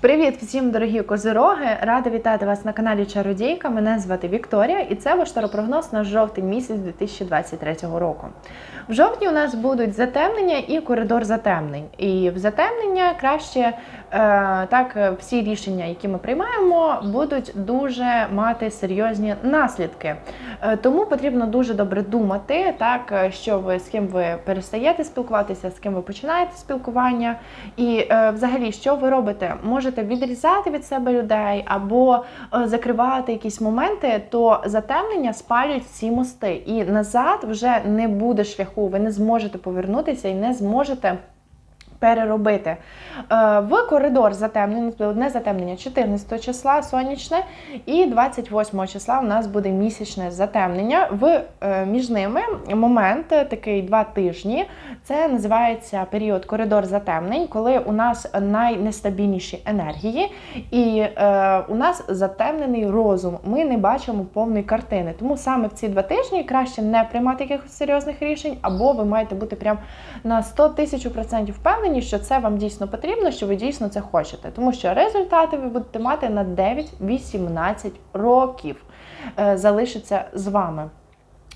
Привіт всім, дорогі козироги! Рада вітати вас на каналі Чародійка. Мене звати Вікторія, і це ваш таропрогноз на жовтень місяць 2023 року. В жовтні у нас будуть затемнення і коридор затемнень. І в затемнення краще е, так всі рішення, які ми приймаємо, будуть дуже мати серйозні наслідки. Е, Тому потрібно дуже добре думати, так що ви з ким ви перестаєте спілкуватися, з ким ви починаєте спілкування, і е, взагалі, що ви робите? Можете відрізати від себе людей або е, закривати якісь моменти, то затемнення спалюють всі мости, і назад вже не буде шляху. Ви не зможете повернутися і не зможете. Переробити Е, в коридор затемнення, одне затемнення 14 числа сонячне, і 28 числа у нас буде місячне затемнення. В е, між ними момент такий два тижні. Це називається період коридор затемнень, коли у нас найнестабільніші енергії, і е, у нас затемнений розум. Ми не бачимо повної картини. Тому саме в ці два тижні краще не приймати якихось серйозних рішень, або ви маєте бути прям на 100 тисяч процентів впевнені, що це вам дійсно потрібно, що ви дійсно це хочете. Тому що результати ви будете мати на 9-18 років е, залишиться з вами.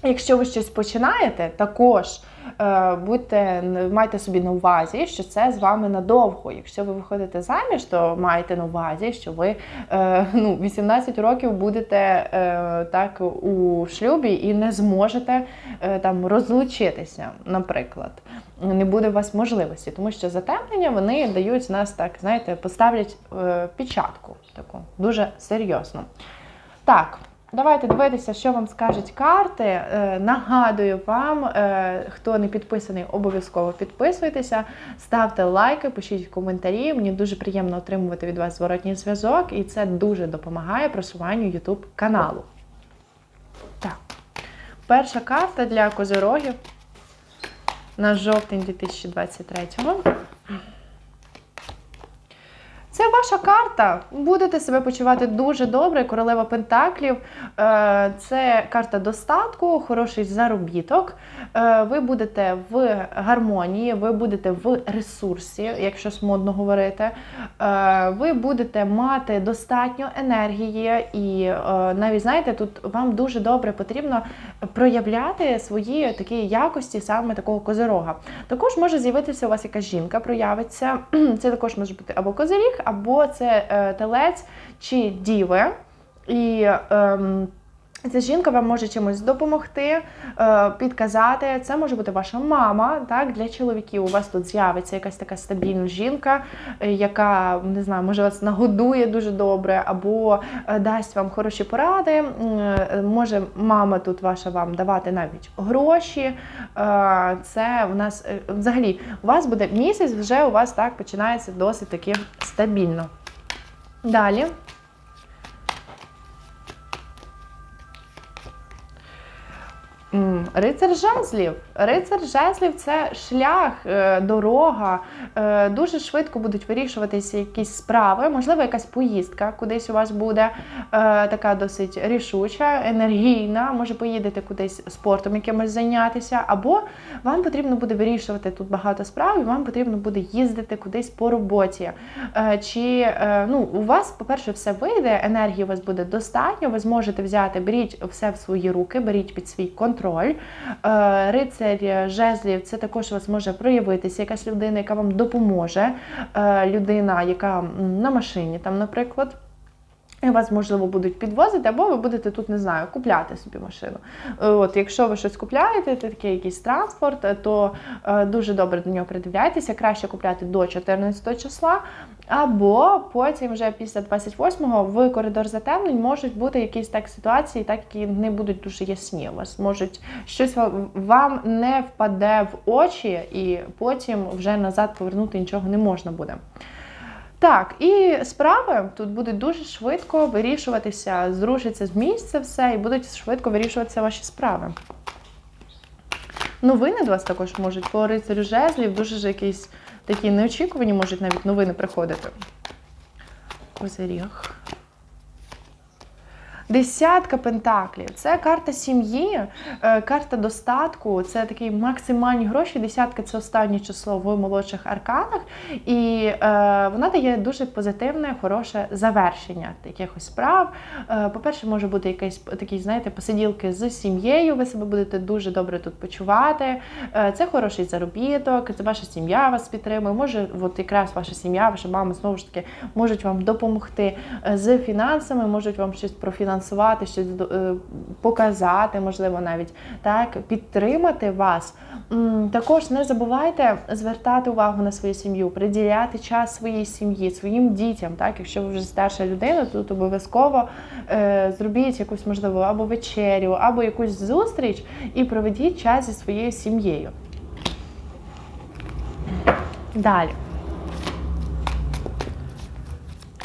Якщо ви щось починаєте, також е, будьте майте собі на увазі, що це з вами надовго. Якщо ви виходите заміж, то маєте на увазі, що ви е, ну, 18 років будете е, так у шлюбі і не зможете е, там розлучитися, наприклад. Не буде у вас можливості, тому що затемнення вони дають нас так, знаєте, поставлять е, печатку таку дуже серйозно. Так. Давайте дивитися, що вам скажуть карти. Е, нагадую вам, е, хто не підписаний, обов'язково підписуйтеся, ставте лайки, пишіть коментарі. Мені дуже приємно отримувати від вас зворотній зв'язок, і це дуже допомагає просуванню YouTube каналу. Так, перша карта для козирогів на жовтень 2023-го. Це ваша карта. Будете себе почувати дуже добре. Королева Пентаклів е, це карта достатку, хороший заробіток. Е, Ви будете в гармонії, ви будете в ресурсі, якщо модно говорити. Е, Ви будете мати достатньо енергії, і навіть знаєте, тут вам дуже добре потрібно проявляти свої такі якості саме такого козирога. Також може з'явитися у вас якась жінка, проявиться. Це також може бути або козиріг, або це е, телець чи діви. І ем, Ця жінка вам може чимось допомогти, е, підказати. Це може бути ваша мама. Так, Для чоловіків у вас тут з'явиться якась така стабільна жінка, е, яка не знаю, може вас нагодує дуже добре, або е, дасть вам хороші поради. Може мама тут ваша вам давати навіть гроші. Це у нас взагалі у вас буде місяць, вже у вас так починається досить таки стабільно. Далі. Рицар жезлів. Рицар жезлів це шлях, е, дорога. Е, Дуже швидко будуть вирішуватися якісь справи, можливо, якась поїздка кудись у вас буде е, така досить рішуча, енергійна. Може, поїдете кудись спортом якимось зайнятися, або вам потрібно буде вирішувати тут багато справ, і вам потрібно буде їздити кудись по роботі. Чи ну, у вас, по-перше, все вийде, енергії у вас буде достатньо, ви зможете взяти, беріть все в свої руки, беріть під свій контроль. Е, Рицарь жезлів це також у вас може проявитися якась людина, яка вам допоможе. Е, Людина, яка на машині, там, наприклад. І вас, можливо, будуть підвозити, або ви будете тут, не знаю, купляти собі машину. Е, От, Якщо ви щось купляєте, такий якийсь транспорт, то е, дуже добре до нього придивляйтеся. Краще купляти до 14 числа, або потім, вже після 28-го, в коридор затемнень можуть бути якісь так ситуації, так які не будуть дуже ясні. У вас можуть щось вам- не впаде в очі, і потім вже назад повернути нічого не можна буде. Так, і справи тут будуть дуже швидко вирішуватися, зрушиться з місця все, і будуть швидко вирішуватися ваші справи. Новини до вас також можуть по рицарю жезлів, дуже ж якісь такі неочікувані можуть навіть новини приходити. Козиріг. Десятка пентаклів це карта сім'ї, е, карта достатку, це такі максимальні гроші. Десятка це останнє число в молодших арканах, і е, вона дає дуже позитивне, хороше завершення якихось справ. Е, По-перше, може бути якийсь такі, знаєте, посиділки з сім'єю. Ви себе будете дуже добре тут почувати. Е, Це хороший заробіток, це ваша сім'я вас підтримує. Може, от якраз ваша сім'я, ваша мама знову ж таки можуть вам допомогти е, з фінансами, можуть вам щось профінансувати, щось е, показати, можливо, навіть так, підтримати вас. Також не забувайте звертати увагу на свою сім'ю, приділяти час своїй сім'ї, своїм дітям. Так, якщо ви вже старша людина, то обов'язково е, зробіть якусь можливо або вечерю, або якусь зустріч і проведіть час зі своєю сім'єю. Далі.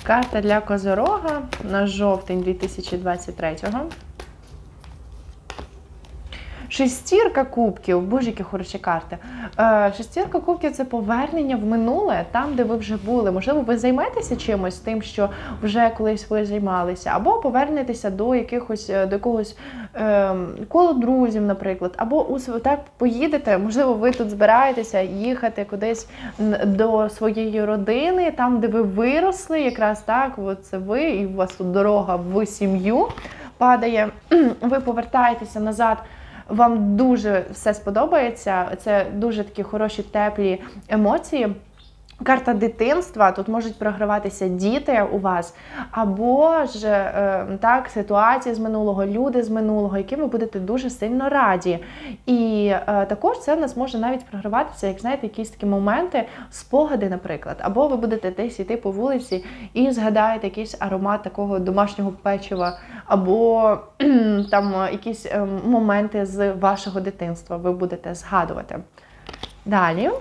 Карта для Козорога на жовтень 2023-го. Шестірка кубків, боже, які хороші карти. Е, шестірка кубків це повернення в минуле, там, де ви вже були. Можливо, ви займетеся чимось тим, що вже колись ви займалися, або повернетеся до якихось е, до якогось е, коло друзів, наприклад, або у так поїдете. Можливо, ви тут збираєтеся їхати кудись до своєї родини, там, де ви виросли, якраз так, от це ви, і у вас тут дорога в сім'ю падає. Ви повертаєтеся назад. Вам дуже все сподобається. Це дуже такі хороші, теплі емоції. Карта дитинства тут можуть програватися діти у вас, або ж е, так, ситуації з минулого, люди з минулого, яким ви будете дуже сильно раді. І е, також це в нас може навіть програватися, як знаєте, якісь такі моменти, спогади, наприклад, або ви будете десь йти по вулиці і згадаєте якийсь аромат такого домашнього печива, або там якісь е, моменти з вашого дитинства ви будете згадувати. Далі.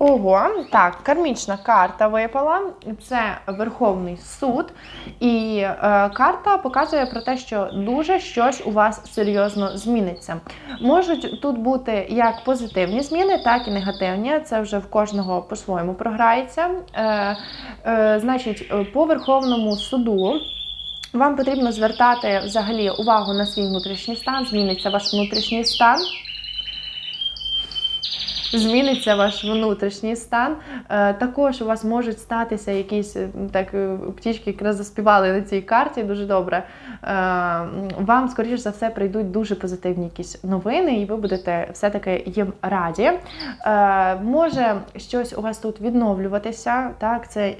Ого, так, кармічна карта випала. Це Верховний суд. І е, карта показує про те, що дуже щось у вас серйозно зміниться. Можуть тут бути як позитивні зміни, так і негативні. Це вже в кожного по-своєму програється. Е, е, значить, по Верховному суду. Вам потрібно звертати взагалі увагу на свій внутрішній стан, зміниться ваш внутрішній стан. Зміниться ваш внутрішній стан. Е, Також у вас можуть статися якісь е, так е, птічки, якраз заспівали на цій карті дуже добре. Вам, скоріш за все, прийдуть дуже позитивні якісь новини, і ви будете все-таки їм раді. Може щось у вас тут відновлюватися. Так, це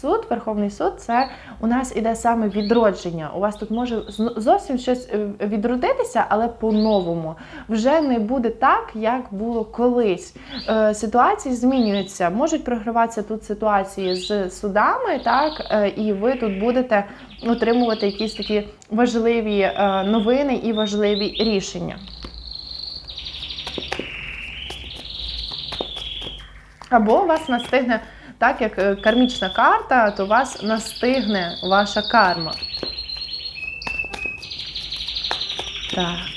суд, Верховний суд, це у нас іде саме відродження. У вас тут може зовсім щось відродитися, але по-новому. Вже не буде так, як було колись. Е, Ситуації змінюються. Можуть програватися тут ситуації з судами, так, е, і ви тут будете отримувати якісь такі важливі е, новини і важливі рішення. Або вас настигне, так як е, кармічна карта, то вас настигне ваша карма. Так.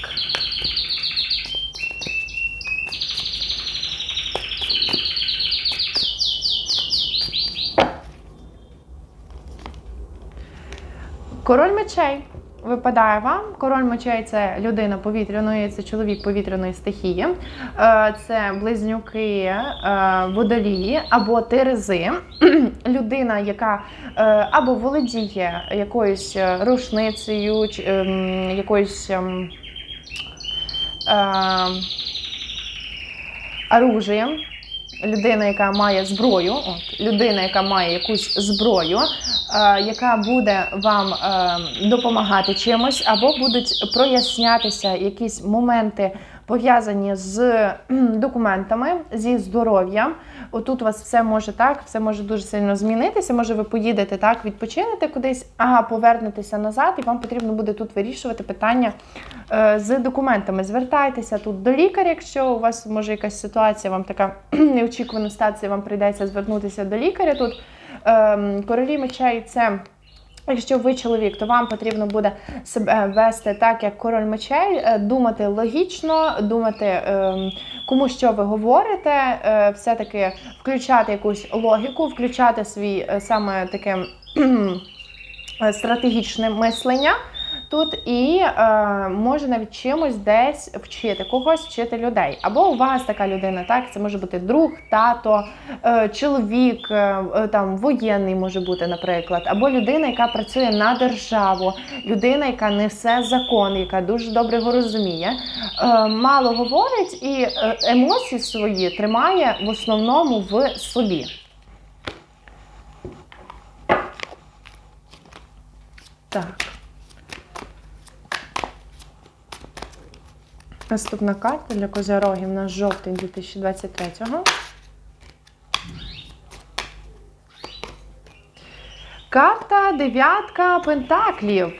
Король мечей випадає вам. Король мечей це людина повітряної, це чоловік повітряної стихії, Е, це близнюки, е, водолії або терези. Людина, яка е, або володіє якоюсь рушницею, ем, якоюсь. ем, оружієм, людина, яка має зброю, от, людина, яка має якусь зброю, е, яка буде вам е, допомагати чимось, або будуть прояснятися якісь моменти. Пов'язані з документами, зі здоров'ям. Отут у вас все може так, все може дуже сильно змінитися. Може, ви поїдете так, відпочинете кудись, а повернетеся назад, і вам потрібно буде тут вирішувати питання е, з документами. Звертайтеся тут до лікаря, якщо у вас може якась ситуація, вам така неочікувана стація, вам прийдеться звернутися до лікаря. Тут ем, королі мечей це. Якщо ви чоловік, то вам потрібно буде себе вести так, як король мечей, е, думати логічно, думати, ем, кому що ви говорите, е, все-таки включати якусь логіку, включати свій е, саме таке стратегічне мислення. Тут і е, може навіть чимось десь вчити когось, вчити людей. Або у вас така людина, так це може бути друг, тато, е, чоловік, е, е, там воєнний може бути, наприклад, або людина, яка працює на державу, людина, яка несе закон, яка дуже добре його розуміє, е, мало говорить і е, емоції свої тримає в основному в собі. Так. Наступна карта для козярогів на жовтень 2023-го. Карта дев'ятка пентаклів.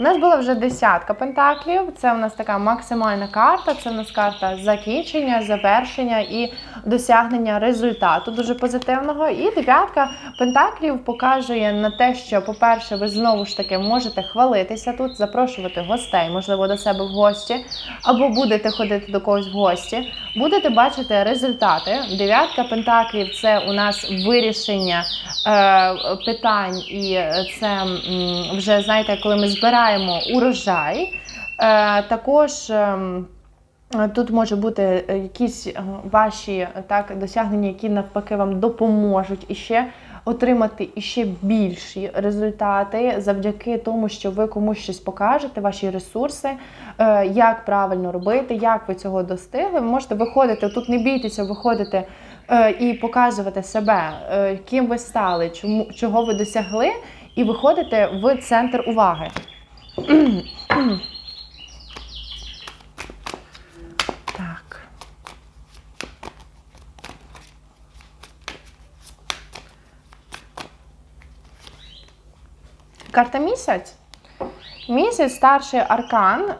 У нас була вже десятка пентаклів. Це у нас така максимальна карта. Це у нас карта закінчення, завершення і досягнення результату дуже позитивного. І дев'ятка пентаклів показує на те, що, по-перше, ви знову ж таки можете хвалитися тут, запрошувати гостей, можливо, до себе в гості, або будете ходити до когось в гості, будете бачити результати. Дев'ятка пентаклів це у нас вирішення е, питань, і це вже знаєте, коли ми збираємо урожай. Е, також. ем, Тут може бути е, якісь е, ваші так досягнення, які навпаки вам допоможуть іще отримати іще більші результати завдяки тому, що ви комусь щось покажете, ваші ресурси, як правильно робити, як ви цього достигли. Ви можете виходити тут, не бійтеся, виходити і показувати себе, ким ви стали, чому чого ви досягли, і виходити в центр уваги. Так. Карта місяць. Місяць старший аркан, е,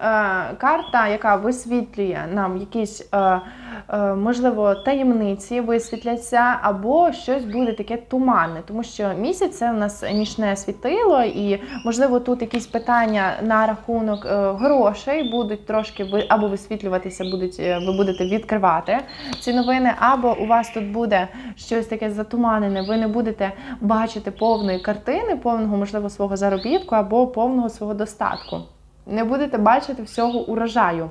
карта, яка висвітлює нам якісь, е, е, можливо, таємниці висвітляться, або щось буде таке туманне, тому що місяць це у нас нічне світило, і можливо тут якісь питання на рахунок грошей будуть трошки або висвітлюватися, будуть ви будете відкривати ці новини, або у вас тут буде щось таке затуманене. Ви не будете бачити повної картини, повного можливо свого заробітку або повного свого достатку. Не будете бачити всього урожаю.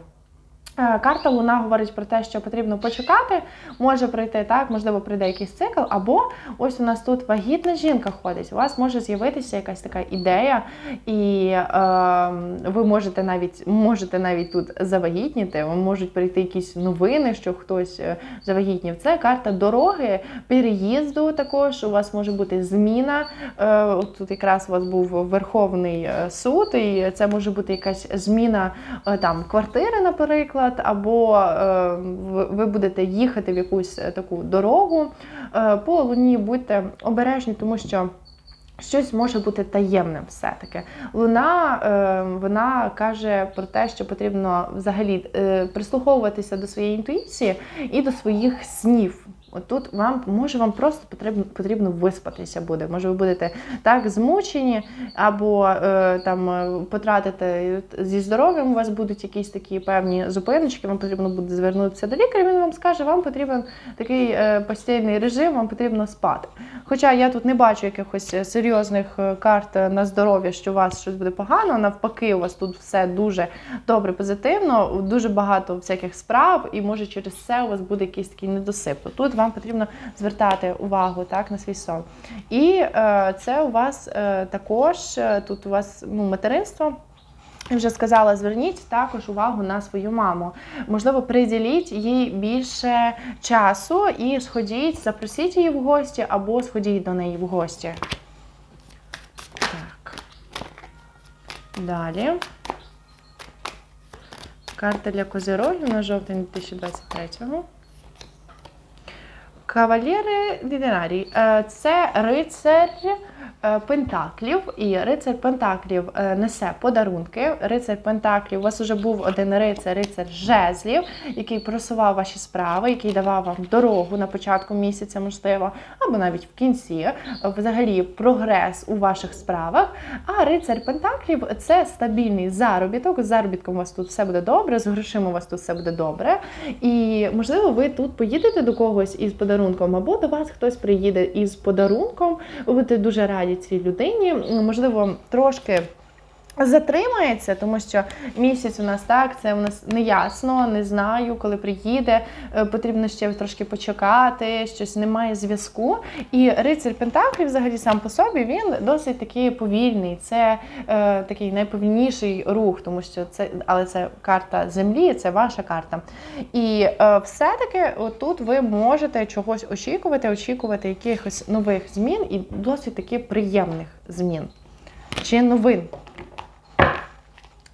Е, Карта Луна говорить про те, що потрібно почекати, може прийти так, можливо, прийде якийсь цикл, або ось у нас тут вагітна жінка ходить. У вас може з'явитися якась така ідея, і е, ви можете навіть можете навіть тут завагітніти, можуть прийти якісь новини, що хтось е, завагітнів. Це карта дороги, переїзду. Також у вас може бути зміна. Е, тут якраз у вас був Верховний е, суд, і це може бути якась зміна е, там квартири, наприклад, або е, ви- будете їхати в якусь е, таку дорогу. Е, По луні будьте обережні, тому що. Щось може бути таємним все-таки. Луна вона каже про те, що потрібно взагалі е, прислуховуватися до своєї інтуїції і до своїх снів. От тут вам може вам просто потрібно потрібно виспатися буде. Може, ви будете так змучені, або е, там е, потратите зі здоров'ям. У вас будуть якісь такі певні зупиночки. Вам потрібно буде звернутися до лікаря. Він вам скаже, вам потрібен такий е, постійний режим, вам потрібно спати. Хоча я тут не бачу якихось серйозних е, карт на здоров'я, що у вас щось буде погано. Навпаки, у вас тут все дуже добре, позитивно, дуже багато всяких справ, і може через це у вас буде якийсь такий недосип. Тут вам потрібно звертати увагу так на свій сон. І е, це у вас е, також е, тут у вас ну, материнство. Я вже сказала, зверніть також увагу на свою маму. Можливо, приділіть їй більше часу і сходіть, запросіть її в гості або сходіть до неї в гості. Так. Далі. Карта для козирогів на жовтень 2023-го. Кавалєри Дінарій. Е, Це рицар е, Пентаклів, і рицар Пентаклів е, несе подарунки. Рицар Пентаклів, у вас вже був один рицар, рицар жезлів, який просував ваші справи, який давав вам дорогу на початку місяця, можливо, або навіть в кінці. Взагалі прогрес у ваших справах. А рицар Пентаклів це стабільний заробіток. З заробітком у вас тут все буде добре, з грошима у вас тут все буде добре. І можливо, ви тут поїдете до когось із подарунком, або до вас хтось приїде із подарунком. Ви будете дуже раді цій людині. Можливо, трошки. Затримається, тому що місяць у нас так, це у нас не ясно, не знаю, коли приїде. е, Потрібно ще трошки почекати, щось немає зв'язку. І рицар Пентаклів, взагалі, сам по собі, він досить такий повільний. Це е, такий найповільніший рух, тому що це, але це карта землі, це ваша карта. І е, все-таки тут ви можете чогось очікувати, очікувати якихось нових змін і досить таки приємних змін чи новин.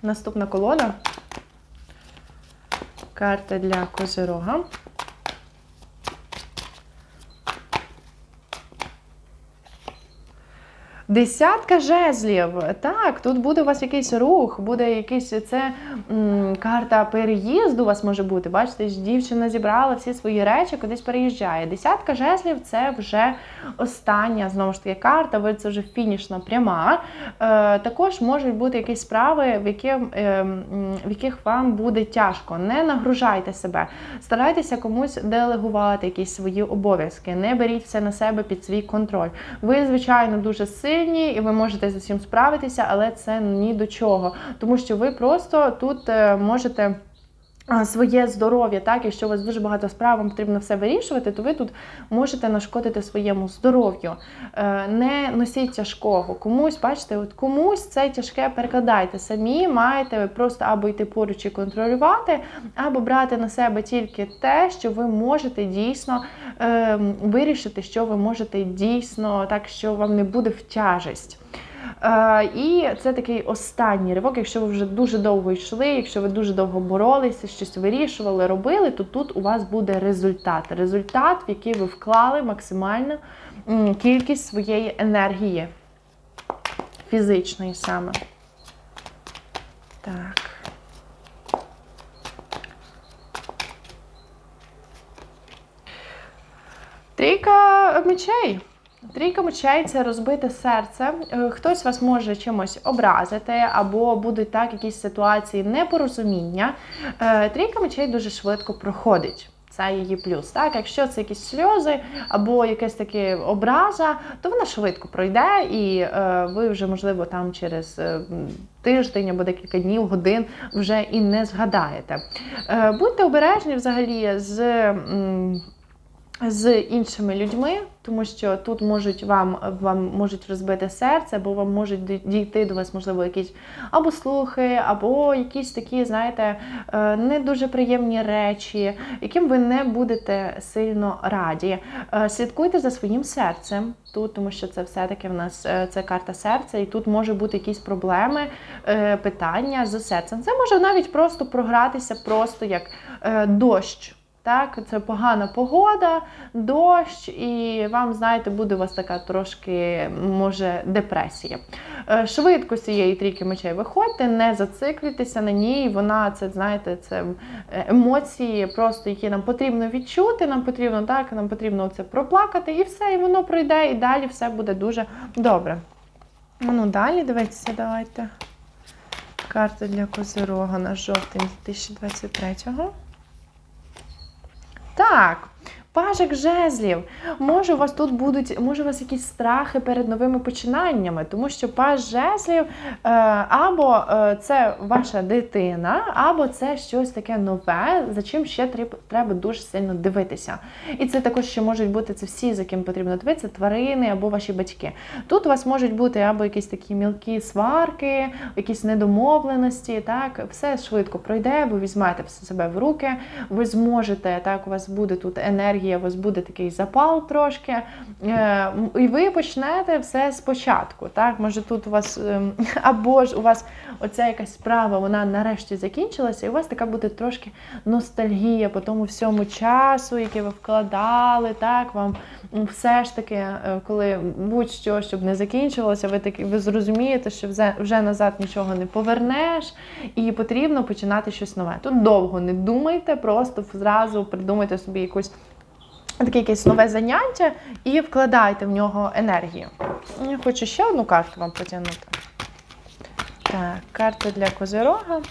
Наступна колода. Карта для Козирога. Десятка жезлів. Так, тут буде у вас якийсь рух, буде якийсь це м, карта переїзду. У вас може бути. Бачите, дівчина зібрала всі свої речі, кудись переїжджає. Десятка жезлів це вже остання знову ж таки карта. Ви це вже фінішна пряма. Е, також можуть бути якісь справи, в, які, е, в яких вам буде тяжко. Не нагружайте себе, старайтеся комусь делегувати якісь свої обов'язки. Не беріть все на себе під свій контроль. Ви, звичайно, дуже сильні, і ви можете з усім справитися, але це ні до чого, тому що ви просто тут е, можете. Своє здоров'я, так, якщо у вас дуже багато справ, вам потрібно все вирішувати, то ви тут можете нашкодити своєму здоров'ю. Е, Не носіть тяжкого. Комусь, бачите, от комусь це тяжке перекладайте. Самі маєте просто або йти поруч і контролювати, або брати на себе тільки те, що ви можете дійсно е, вирішити, що ви можете дійсно так, що вам не буде в тяжесть. Е, і це такий останній ривок. Якщо ви вже дуже довго йшли, якщо ви дуже довго боролися, щось вирішували, робили, то тут у вас буде результат. Результат, в який ви вклали максимальну кількість своєї енергії фізичної саме. Так. Трійка мечей. Трійка мечей це розбите серце. Е, Хтось вас може чимось образити, або будуть так якісь ситуації непорозуміння. Е, Трійка мечей дуже швидко проходить. Це її плюс. Так, якщо це якісь сльози або якась таке образа, то вона швидко пройде, і е, ви вже, можливо, там через е, тиждень або декілька днів, годин вже і не згадаєте. Е, будьте обережні взагалі з. м, з іншими людьми, тому що тут можуть вам, вам можуть розбити серце, або вам можуть дійти до вас, можливо, якісь або слухи, або якісь такі, знаєте, е, не дуже приємні речі, яким ви не будете сильно раді. Е, Слідкуйте за своїм серцем тут, тому що це все-таки в нас е, це карта серця, і тут може бути якісь проблеми, питання з серцем. Це може навіть просто програтися, просто як дощ. Так, це погана погода, дощ, і вам, знаєте, буде у вас така трошки, може, депресія. Е, Швидко з цієї трійки мечей виходьте, не зациклюйтеся на ній. Вона це, знаєте, це е, емоції, просто які нам потрібно відчути. Нам потрібно так, нам потрібно це проплакати, і все, і воно пройде, і далі все буде дуже добре. Ну, далі дивіться, давайте. Карта для Козирога на жовтень 2023-го. Так, пажик жезлів. Може, у вас тут будуть, може, у вас якісь страхи перед новими починаннями, тому що паж жезлів е, або е, це ваша дитина, або це щось таке нове, за чим ще треба дуже сильно дивитися. І це також ще можуть бути це всі, за ким потрібно дивитися, тварини або ваші батьки. Тут у вас можуть бути або якісь такі мілкі сварки, якісь недомовленості. Так, все швидко пройде, ви візьмете все себе в руки, ви зможете, так, у вас буде тут енергія енергія, у вас буде такий запал трошки. Е, І ви почнете все спочатку. Так? Може, тут у вас ем, або ж у вас оця якась справа, вона нарешті закінчилася, і у вас така буде трошки ностальгія по тому всьому часу, який ви вкладали. Так, вам все ж таки, е, коли будь-що, щоб не закінчилося, ви таки ви зрозумієте, що вже назад нічого не повернеш, і потрібно починати щось нове. Тут довго не думайте, просто зразу придумайте собі якусь. Таке якесь нове заняття і вкладайте в нього енергію. Я хочу ще одну карту вам потягнути. Так, карта для козирога.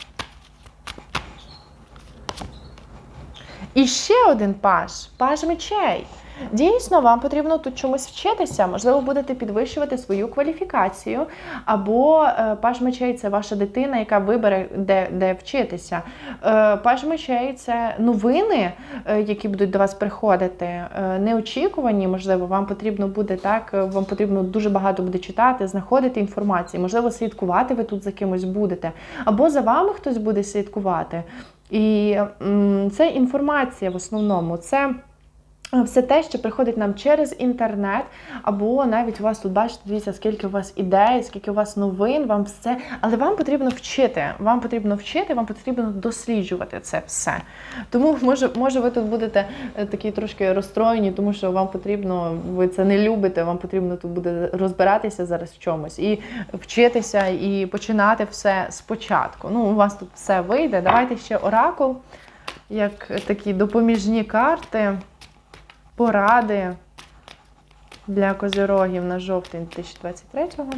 І ще один паж, паж мечей. Дійсно, вам потрібно тут чомусь вчитися. Можливо, будете підвищувати свою кваліфікацію, або е, паж мечей це ваша дитина, яка вибере, де, де вчитися. Е, паж мечей це новини, е, які будуть до вас приходити. Е, неочікувані, можливо, вам потрібно буде так, е, вам потрібно дуже багато буде читати, знаходити інформації, можливо, слідкувати ви тут за кимось будете, або за вами хтось буде слідкувати. І м, це інформація в основному. Це все те, що приходить нам через інтернет, або навіть у вас тут бачите, дивіться, скільки у вас ідей, скільки у вас новин, вам все. Але вам потрібно вчити. Вам потрібно вчити, вам потрібно досліджувати це все. Тому може, може ви тут будете е, такі трошки розстроєні, тому що вам потрібно, ви це не любите, вам потрібно тут буде розбиратися зараз в чомусь і вчитися, і починати все спочатку. Ну, у вас тут все вийде. Давайте ще оракул, як такі допоміжні карти поради для козирогів на жовтень 2023-го.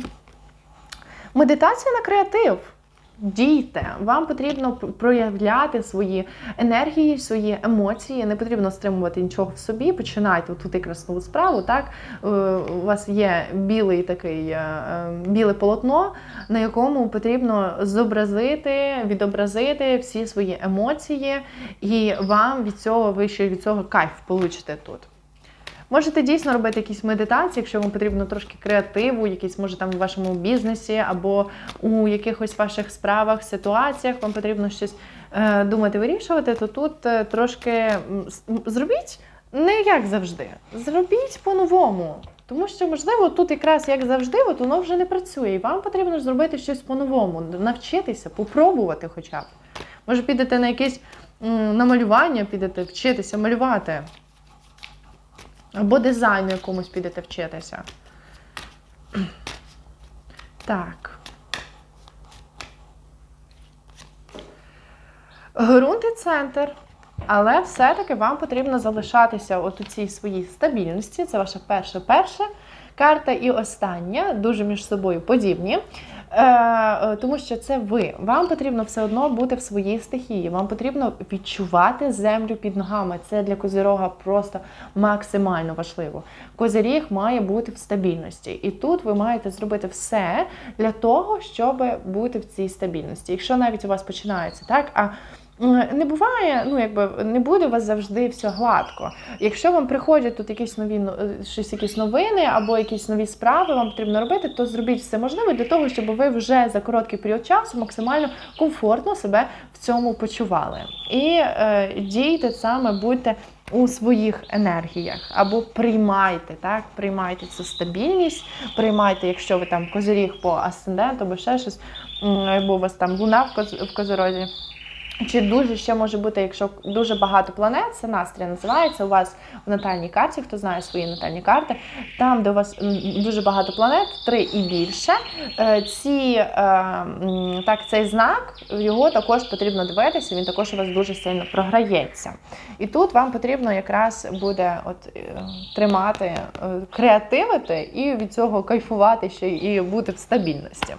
Медитація на креатив. Дійте, вам потрібно проявляти свої енергії, свої емоції. Не потрібно стримувати нічого в собі. Починайте тут якраз нову справу. Так Е, у вас є білий такий е, е, біле полотно, на якому потрібно зобразити, відобразити всі свої емоції, і вам від цього ви ще від цього кайф получите тут. Можете дійсно робити якісь медитації, якщо вам потрібно трошки креативу, якісь може там в вашому бізнесі або у якихось ваших справах, ситуаціях вам потрібно щось е, думати, вирішувати, то тут е, трошки зробіть не як завжди. Зробіть по-новому. Тому що, можливо, тут якраз як завжди, от воно вже не працює. І вам потрібно зробити щось по-новому, навчитися, попробувати хоча б. Може, підете на якесь м, на малювання, підете вчитися малювати. Або дизайну якомусь підете вчитися. Так. Грунт і центр. Але все-таки вам потрібно залишатися от у цій своїй стабільності. Це ваша перша перша карта і остання, дуже між собою подібні. Е, е, тому що це ви. Вам потрібно все одно бути в своїй стихії. Вам потрібно відчувати землю під ногами. Це для козирога просто максимально важливо. Козиріг має бути в стабільності. І тут ви маєте зробити все для того, щоб бути в цій стабільності. Якщо навіть у вас починається так, а не буває, ну якби не буде у вас завжди все гладко. Якщо вам приходять тут якісь нові ну, е, щось, якісь новини або якісь нові справи, вам потрібно робити, то зробіть все можливе для того, щоб ви вже за короткий період часу максимально комфортно себе в цьому почували. І е, дійте саме, будьте у своїх енергіях або приймайте, так, приймайте цю стабільність, приймайте, якщо ви там козиріг по асценденту або ще щось, або у вас там луна в, коз, в козирозі. Чи дуже ще може бути, якщо дуже багато планет, це настрій називається у вас в натальній карті, хто знає свої натальні карти, там, де у вас дуже багато планет, три і більше, е, ці, е, так, цей знак, його також потрібно дивитися, він також у вас дуже сильно програється. І тут вам потрібно якраз буде от, е, тримати, креативити і від цього кайфувати ще і бути в стабільності.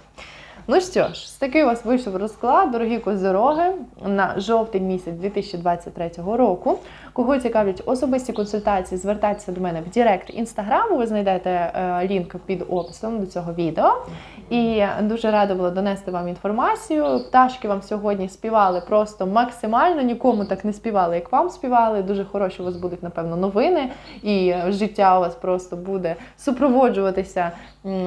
Ну що ж, такий у вас вийшов розклад, дорогі козороги, на жовтень місяць 2023 року. Кого цікавлять особисті консультації, звертайтеся до мене в Директ інстаграму. Ви знайдете е, лінк під описом до цього відео. І дуже рада була донести вам інформацію. Пташки вам сьогодні співали просто максимально, нікому так не співали, як вам співали. Дуже хороші у вас будуть, напевно, новини, і життя у вас просто буде супроводжуватися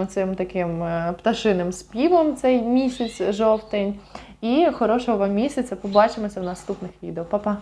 цим таким е, пташиним співом цей місяць жовтень. І хорошого вам місяця. Побачимося в наступних відео. Па-па!